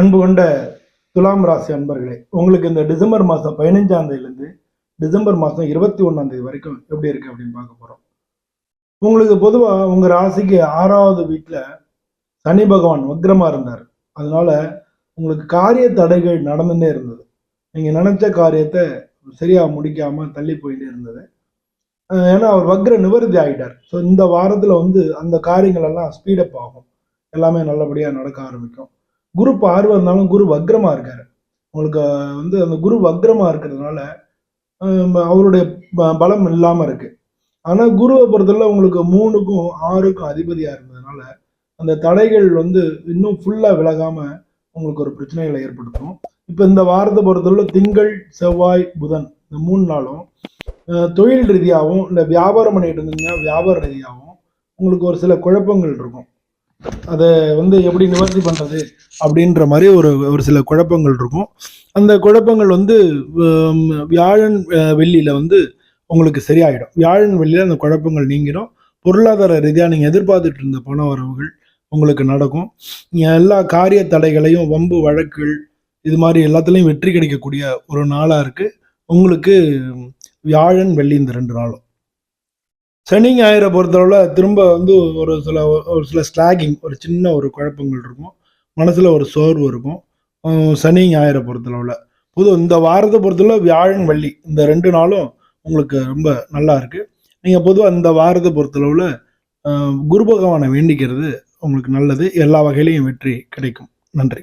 அன்பு கொண்ட துலாம் ராசி அன்பர்களே உங்களுக்கு இந்த டிசம்பர் மாதம் பதினஞ்சாம் தேதியிலேருந்து டிசம்பர் மாதம் இருபத்தி ஒன்றாம் தேதி வரைக்கும் எப்படி இருக்கு அப்படின்னு பார்க்க போகிறோம் உங்களுக்கு பொதுவாக உங்கள் ராசிக்கு ஆறாவது வீட்டில் சனி பகவான் வக்ரமாக இருந்தார். அதனால உங்களுக்கு காரிய தடைகள் நடந்துகிட்டே இருந்தது. நீங்கள் நினச்ச காரியத்தை சரியாக முடிக்காமல் தள்ளி போயிட்டே இருந்தது. ஏன்னா அவர் வக்ர நிவர்த்தி ஆகிட்டார் ஸோ இந்த வாரத்தில் வந்து அந்த காரியங்கள் எல்லாம் ஸ்பீடப் ஆகும். எல்லாமே நல்லபடியாக நடக்க ஆரம்பிக்கும். குரு பார்வை இருந்தாலும் குரு வக்ரமா இருக்காரு. உங்களுக்கு வந்து அந்த குரு வக்ரமா இருக்கிறதுனால அவருடைய ப- பலம் இல்லாம இருக்கு. ஆனா குருவை பொறுத்தவரை உங்களுக்கு மூணுக்கும் ஆறுக்கும் அதிபதியா இருந்ததுனால அந்த தடைகள் வந்து இன்னும் ஃபுல்லா விலகாம உங்களுக்கு ஒரு பிரச்சனைகளை ஏற்படுத்தும். இப்போ இந்த வாரத்தை பொறுத்தவரை திங்கள் செவ்வாய் புதன் இந்த மூணு நாளும் தொழில் ரீதியாகவும் இல்லை வியாபாரம் பண்ணிட்டு இருந்தீங்கன்னா வியாபார ரீதியாகவும் உங்களுக்கு ஒரு சில குழப்பங்கள் இருக்கும். அதை வந்து எப்படி நிவர்த்தி பண்ணுறது அப்படின்ற மாதிரி ஒரு ஒரு சில குழப்பங்கள் இருக்கும். அந்த குழப்பங்கள் வந்து வியாழன் வெள்ளியில் வந்து உங்களுக்கு சரியாயிடும். வியாழன் வெள்ளியில் அந்த குழப்பங்கள் நீங்கிடும். பொருளாதார ரீதியாக நீங்கள் எதிர்பார்த்துட்டு இருந்த பண வரவுகள் உங்களுக்கு நடக்கும். எல்லா காரிய தடைகளையும் வம்பு வழக்குகள் இது மாதிரி எல்லாத்துலேயும் வெற்றி கிடைக்கக்கூடிய ஒரு நாளாக இருக்குது உங்களுக்கு வியாழன் வெள்ளி இந்த ரெண்டு நாளும். சனி ஞாயிறை பொறுத்தளவில் திரும்ப வந்து ஒரு சில ஒரு சில ஸ்லாகிங் ஒரு சின்ன ஒரு குழப்பங்கள் இருக்கும். மனசில் ஒரு சோர்வு இருக்கும். சனி ஞாயிறை பொறுத்தளவில். பொது இந்த வாரத்தை பொறுத்தளவு வியாழன் வள்ளி இந்த ரெண்டு நாளும் உங்களுக்கு ரொம்ப நல்லா இருக்கு. நீங்கள் பொதுவாக இந்த வாரத்தை பொறுத்தளவில் குரு பகவானை வேண்டிக்கிறது உங்களுக்கு நல்லது. எல்லா வகையிலையும் வெற்றி கிடைக்கும். நன்றி.